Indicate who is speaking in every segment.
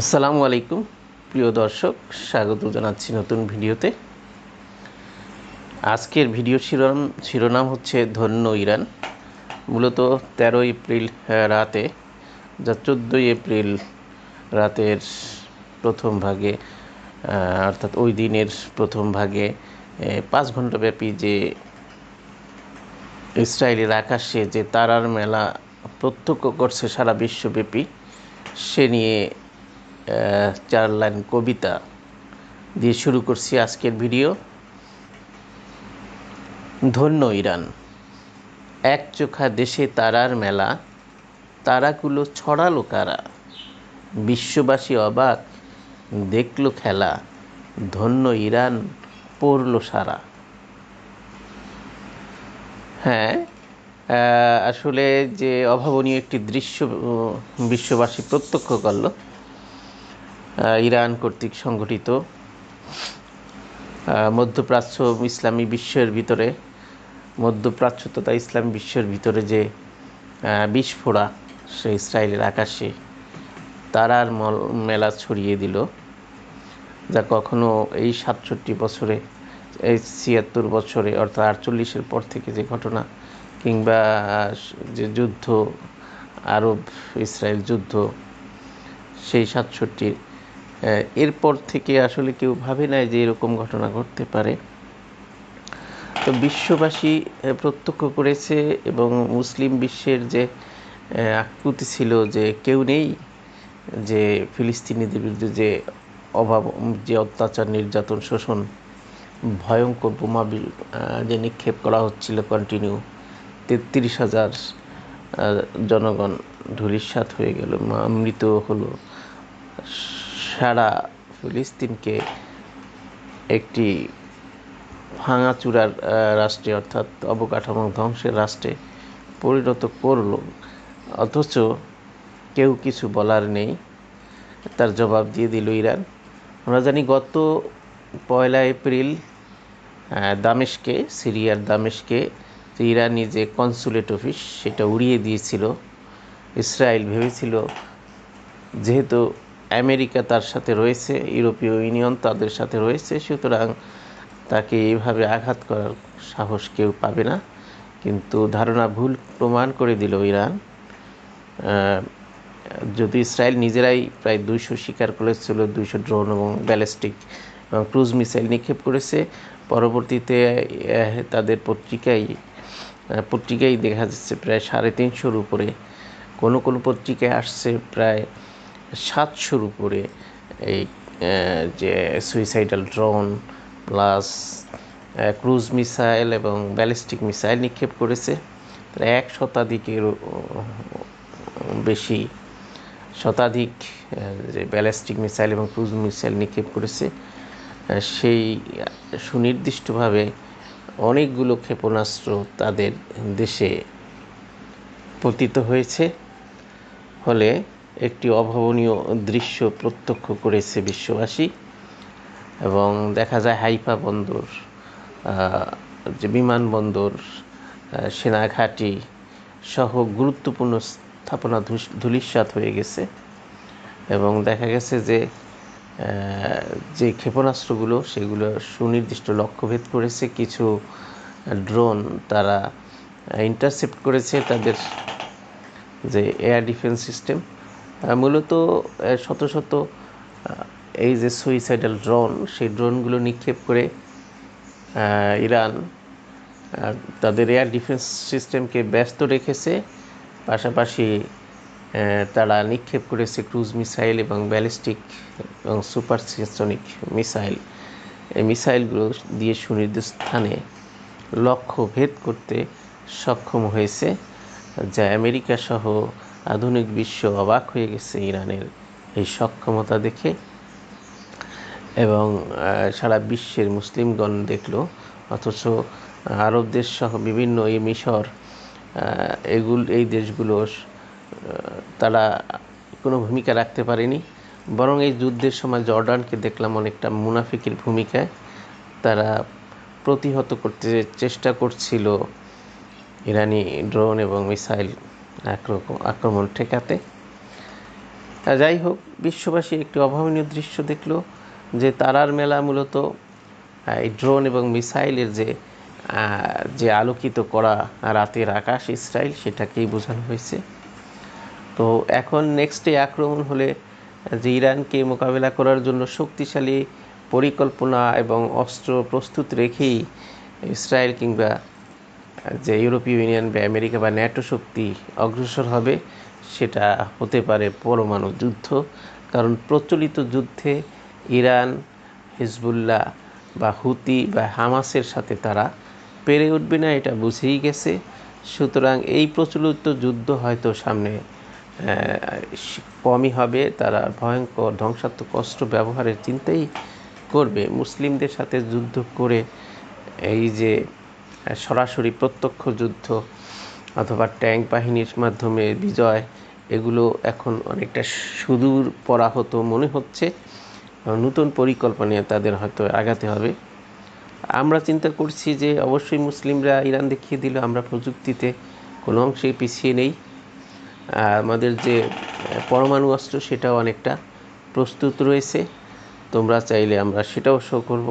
Speaker 1: আসসালামু আলাইকুম, প্রিয় দর্শক, স্বাগত জানাচ্ছি নতুন ভিডিওতে। আজকের ভিডিও শিরোনাম শিরোনাম হচ্ছে ধন্য ইরান। মূলত তেরোই এপ্রিল রাতে, যা চোদ্দোই এপ্রিল রাতের প্রথম ভাগে অর্থাৎ ওই দিনের প্রথম ভাগে পাঁচ ঘন্টাব্যাপী যে ইসরায়েলের আকাশে যে তারার মেলা প্রত্যক্ষ করছে সারা বিশ্বব্যাপী, সে নিয়ে চার লাইন কবিতা দিয়ে শুরু করছি আজকের ভিডিও। ধন্য ইরান, এক চোখা দেশে তারার মেলা, তারাগুলো ছড়ালো কারা? বিশ্ববাসী অবাক, দেখল খেলা, ধন্য ইরান পড়ল সারা। হ্যাঁ আসলে যে অভাবনীয় একটি দৃশ্য বিশ্ববাসী প্রত্যক্ষ করল ইরান কর্তৃক সংগঠিত মধ্যপ্রাচ্য ইসলামী বিশ্বের ভিতরে মধ্যপ্রাচ্য তথা ইসলামী বিশ্বের ভিতরে যে আহ, বিস্ফোরা সে ইসরায়েলের আকাশে তারার মল মেলা ছড়িয়ে দিল যা কখনো এই সাতষট্টি বছরে এই ছিয়াত্তর বছরে অর্থাৎ আটচল্লিশের পর থেকে যে ঘটনা কিংবা যে যুদ্ধ আরব ইসরায়েল যুদ্ধ সেই সাতষট্টির এরপর থেকে আসলে কেউ ভাবে নাই যে এরকম ঘটনা ঘটতে পারে। তো বিশ্ববাসী প্রত্যক্ষ করেছে এবং মুসলিম বিশ্বের যে আকুতি ছিল যে কেউ নেই, যে ফিলিস্তিনিদের বিরুদ্ধে যে অভাব, যে অত্যাচার, নির্যাতন, শোষণ, ভয়ঙ্কর বোমা যে নিক্ষেপ করা হচ্ছিল কন্টিনিউ তেত্রিশ হাজার জনগণ ধূলিসাৎ হয়ে গেল মৃত হলো। সারা ফিলিস্তিনকে একটি ভাঙাচুরার রাষ্ট্রে অর্থাৎ অবকাঠামো ধ্বংসের রাষ্ট্রে পরিণত করল। অথচ কেউ কিছু বলার নেই। তার জবাব দিয়ে দিল ইরান। আমরা জানি গত পয়লা এপ্রিল দামেশকে, সিরিয়ার দামেশকে ইরানি যে কনসুলেট অফিস, সেটা উড়িয়ে দিয়েছিল। ইসরায়েল ভেবেছিল, যেহেতু আমেরিকা তার সাথে রয়েছে, ইউরোপীয় ইউনিয়ন তাদের সাথে রয়েছে, সুতরাং তাকে এইভাবে আঘাত করার সাহস কেউ পাবে না। কিন্তু ধারণা ভুল প্রমাণ করে দিল ইরান। যদি ইসরায়েল নিজেরাই প্রায় দুইশো শিকার করেছিল, দুইশো ড্রোন এবং ব্যালিস্টিক এবং ক্রুজ মিসাইল নিক্ষেপ করেছে, পরবর্তীতে তাদের পত্রিকায় পত্রিকায় দেখা যাচ্ছে প্রায় সাড়ে তিনশোর উপরে। কোনো কোনো পত্রিকায় আসছে প্রায় সাতশোর উপরে এই যে suicidal drone plus cruise missile এবং ব্যালিস্টিক মিসাইল নিক্ষেপ করেছে। প্রায় এক শতাধিকের বেশি শতাধিক যে ব্যালিস্টিক মিসাইল এবং ক্রুজ মিসাইল নিক্ষেপ করেছে। সেই সুনির্দিষ্টভাবে অনেকগুলো ক্ষেপণাস্ত্র তাদের দেশে পতিত হয়েছে। ফলে একটি অভাবনীয় দৃশ্য প্রত্যক্ষ করেছে বিশ্ববাসী। এবং দেখা যায় হাইফা বন্দর যে বিমানবন্দর সেনাঘাঁটি সহ গুরুত্বপূর্ণ স্থাপনা ধূলিসাৎ হয়ে গেছে। এবং দেখা গেছে যে যে ক্ষেপণাস্ত্রগুলো, সেগুলো সুনির্দিষ্ট লক্ষ্যভেদ করেছে। কিছু ড্রোন তারা ইন্টারসেপ্ট করেছে তাদের, যে এয়ার ডিফেন্স সিস্টেম মূলত শত শত এই যে সুইসাইডাল ড্রোন সেই ড্রোনগুলো নিক্ষেপ করে ইরান তাদের এয়ার ডিফেন্স সিস্টেমকে ব্যস্ত রেখেছে। পাশাপাশি তারা নিক্ষেপ করেছে ক্রুজ মিসাইল এবং ব্যালিস্টিক এবং সুপারসনিক মিসাইল এই মিসাইলগুলো দিয়ে সুনির্দিষ্ট স্থানে লক্ষ্য ভেদ করতে সক্ষম হয়েছে, যা আমেরিকা সহ আধুনিক বিশ্ব অবাক হয়ে গেছে ইরানের এই সক্ষমতা দেখে। এবং সারা বিশ্বের মুসলিমগণ দেখল, অথচ আরব দেশ সহ বিভিন্ন এই মিশর এগুলো, এই দেশগুলো তারা কোনো ভূমিকা রাখতে পারেনি। বরং এই যুদ্ধের সময় জর্ডানকে দেখলাম অনেকটা মুনাফিকের ভূমিকায়। তারা প্রতিহত করতে চেষ্টা করছিল ইরানি ড্রোন এবং মিসাইল আক্রমণ ঠেকাতে। যাই হোক, বিশ্ববাসী একটি অভাবনীয় দৃশ্য দেখল যে তারার মেলা মূলত এই ড্রোন এবং মিসাইলের যে যে আলোকিত করা রাতের আকাশ ইসরায়েল, সেটাকেই বোঝানো হয়েছে। তো এখন নেক্সটে আক্রমণ হলে যে ইরানকে মোকাবেলা করার জন্য শক্তিশালী পরিকল্পনা এবং অস্ত্র প্রস্তুত রেখেই ইসরায়েল কিংবা যে ইউরোপীয় ইউনিয়ন বা আমেরিকা বা ন্যাটো শক্তি অগ্রসর হবে, সেটা হতে পারে পরমাণু যুদ্ধ। কারণ প্রচলিত যুদ্ধে ইরান, হিজবুল্লাহ বা হুতি বা হামাসের সাথে তারা পেরে উঠবে না, এটা বুঝেই গেছে। সুতরাং এই প্রচলিত যুদ্ধ হয়তো সামনে কমই হবে। তারা ভয়ঙ্কর, ধ্বংসাত্মক অস্ত্র ব্যবহারের চিন্তাই করবে। মুসলিমদের সাথে যুদ্ধ করে এই যে সরাসরি প্রত্যক্ষ যুদ্ধ অথবা ট্যাঙ্ক বাহিনীর মাধ্যমে বিজয়, এগুলো এখন অনেকটা সুদূর পরাহত মনে হচ্ছে। নতুন পরিকল্পনা তাদের হয়তো আগাতে হবে। আমরা চিন্তা করছি যে অবশ্যই মুসলিমরা ইরান দেখিয়ে দিল, আমরা প্রযুক্তিতে কোনো অংশেই পিছিয়ে নেই। আমাদের যে পরমাণু অস্ত্র সেটাও অনেকটা প্রস্তুত রয়েছে। তোমরা চাইলে আমরা সেটাও শো করব।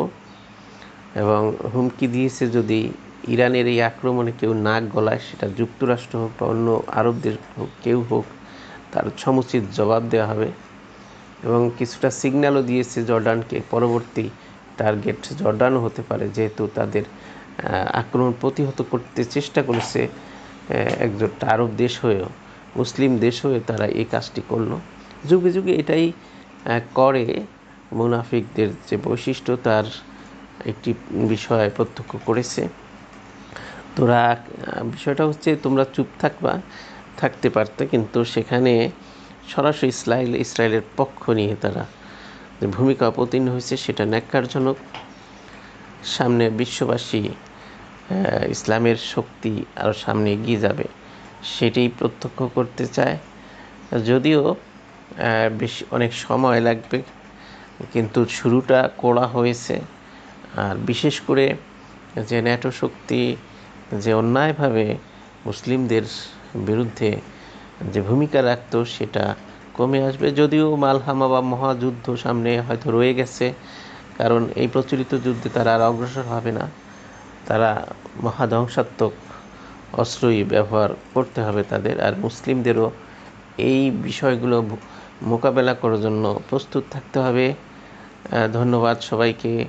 Speaker 1: এবং হুমকি দিয়েছে যদি ইরানের এই আক্রমণে কেউ নাক গলায় সেটা যুক্তরাষ্ট্র হোক বা অন্য আরব দেশ হোক কেউ হোক তার সমুচিত জবাব দেওয়া হবে। এবং কিছুটা সিগন্যালও দিয়েছে জর্ডানকে। পরবর্তী টার্গেট জর্ডানও হতে পারে যেহেতু তাদের আক্রমণ প্রতিহত করতে চেষ্টা করেছে আহ, একজোটটা আরব দেশ হয়েও মুসলিম দেশ হয়ে তারা এই কাজটি করল। যুগে যুগে এটাই করে মুনাফিকদের যে বৈশিষ্ট্য তার একটি বিষয় প্রত্যক্ষ করেছে। তোরা বিষয়টা হচ্ছে তোমরা চুপ থাকবা, থাকতে পারতে, কিন্তু সেখানে সরাসরি ইসরায়েল ইসরায়েলের পক্ষ নিয়ে তারা যে ভূমিকা অবতীর্ণ হয়েছে সেটা ন্যাক্কারজনক। সামনে বিশ্ববাসী ইসলামের শক্তি আরও সামনে এগিয়ে যাবে, সেটাই প্রত্যক্ষ করতে চায়। যদিও বেশ অনেক সময় লাগবে, কিন্তু শুরুটা করা হয়েছে। আর বিশেষ করে যে ন্যাটো শক্তি যে অন্যায়ভাবে মুসলিমদের বিরুদ্ধে যে ভূমিকা রাখতো সেটা কমে আসবে। যদিও মালহামা বা মহাযুদ্ধ সামনে হয়তো রয়ে গেছে, কারণ এই প্রচলিত যুদ্ধে তারা আর অগ্রসর হবে না। তারা মহাধ্বংসাত্মক অস্ত্রই ব্যবহার করতে হবে তাদের, আর মুসলিমদেরও এই বিষয়গুলো মোকাবেলা করার জন্য প্রস্তুত থাকতে হবে। ধন্যবাদ সবাইকে।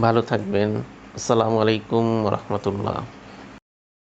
Speaker 1: ভালো থাকবেন। আসসালামু আলাইকুম রহমতুল্লাহ